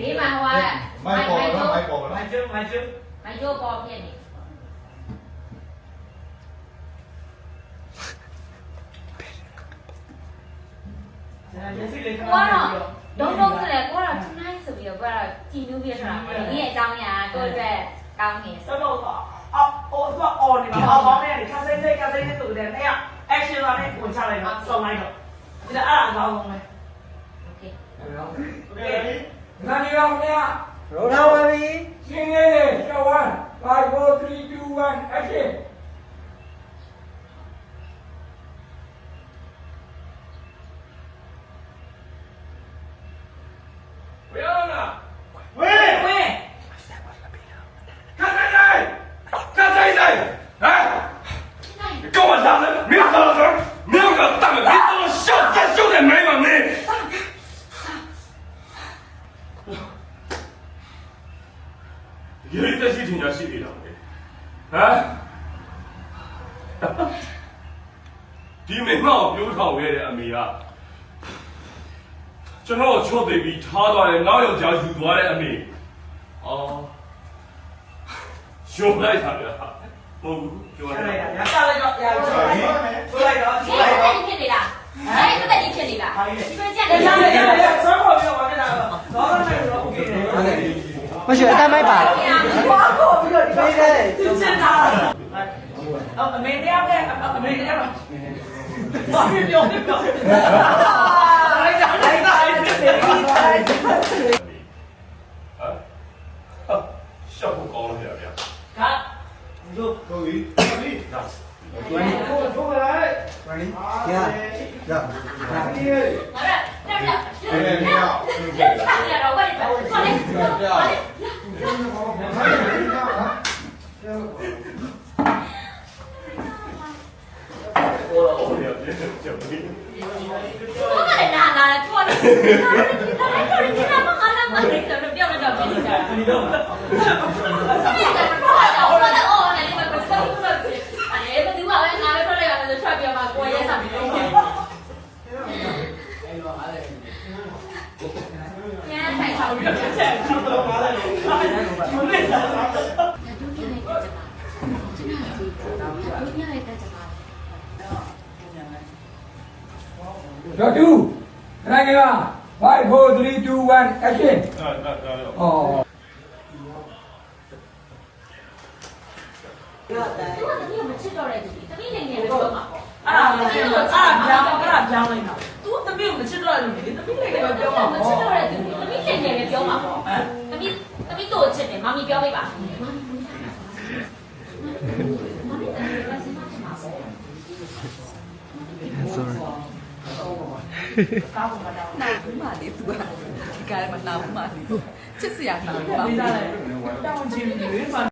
ဘေးမှာဟိုကမိုက်ပေါ်နော်မိုက်ပေါ်မိုနော်င်ကျုံမိုင်ကျုံမိုက်ကျိုးပေါ်ဖြစ်နေရစီလေးခဏကိုကတော့ဒုံဒုံဆိုလေကိုကတော့နိုင်ဆိုပြီးတော့ကိုကတော့ကြည်နူးပြဆိုတာပေါ့ဒီရဲ့အကြောင်းညာကိုအတွက်ကောင်းနေစတော့အော်ဟိုတော့အော်နေမှာအော်ကောင်း ငါနေရောင်များရိုးထားပါပြီရှင်းနေတယ်ရှောင်းဝမ်း5 4 3 2 1 action တကယ်တက်ရှိတင်ညာရှိသေးတာပဲဟမ်ဒီမိမကိုပြောထောင်ခဲ့တဲ့အမေကကျွန်တော်ချော့သိပြီးထားသွားတယ်နောက်ယောက်ျားယူသွားတဲ့အမေအော်ရှုံးလိုက်တာဗျာဟုတ်ဘူးပြောရတာရတာလိုက်တော့ရတာဆိုလိုက်တော့ဆိုလိုက်တော့ဒီလိုဖြစ်နေတာဟဲ့တက်တက်ကြီးဖြစ်နေတာဒီလိုကြက်နေတယ် မရှိအတမ်းမိုက်ပါလားဘာခေါ်ပြီးတော့ဒီပေးတယ်သူစင်တာအော်အမေတရားပဲအမေတရားပါဘာဖြစ်ပြောနေပြောလိုက်တာလိုက်တာအဲ့ဒီလေးတိုင်းဟမ်ရှောက်ဖို့ကောင်းလို့ဗျာဗျာကတို့ဟုတ်ပြီပြီဒါကိုထိုးလိုက် ready ရရရဒီရေဟောရတက်တက် ဘယ်နဲ့ရောက်တက်ရတော့ဘာလဲဘာလဲဘာလဲဟိုတော့ဟုတ်တယ်ဗျာကျုပ်ပြီးဘာလဲနာနာထွားနေတယ်ဒါလည်းတော်တော်များများမလာမနေတော့ပြောတော့တော့ဖြစ်နေကြတာဒီတော့အဲ့ဒါကတော့ဟိုတော့အော်နေမှာပတ်စပ်လို့အဲ့ဘယ်သူကလဲငါလည်းထွက်လိုက်ရတယ်ဆိုထွက်ပြမှာကိုရဲဆောင်ပြီးတော့ညထိုင်ဆောင်ပြီးတော့ချက်တော့ပါလေဘုန်းလေးစားဒုတိယနဲ့တက်ကြပါဒုတိယနဲ့တက်ကြပါတော့ တူခဏကြီးပါ5 4 3 2 1 action ဒါဒါဒါရောအော်ရတယ်သူကတတိယမချစ်တော့တဲ့သူတတိယငယ်ပဲပြောမှာပေါ့အဲ့ဒါအဲ့ဒါပြောင်းအဲ့ဒါပြောင်းလိုက်တာသူတမီးကိုမချစ်တော့လို့လေတမီးလေးကပြောမှာမပေါ့ချစ်တော့တဲ့သူ တတိယငယ်ပဲပြောမှာပေါ့တတိတတိတို့ချစ်တယ်မမီပြောပေးပါမမီမမီတတိယကစမချင်ပါပေါ့ sorry ကားပေါ်မှာတော့နာဘူးမလေးသူကဒီကားမှာနာဘူးမလေးချစ်စရာနာဘူးမပေးစားလိုက်တောင်းချင်တယ်ဘာ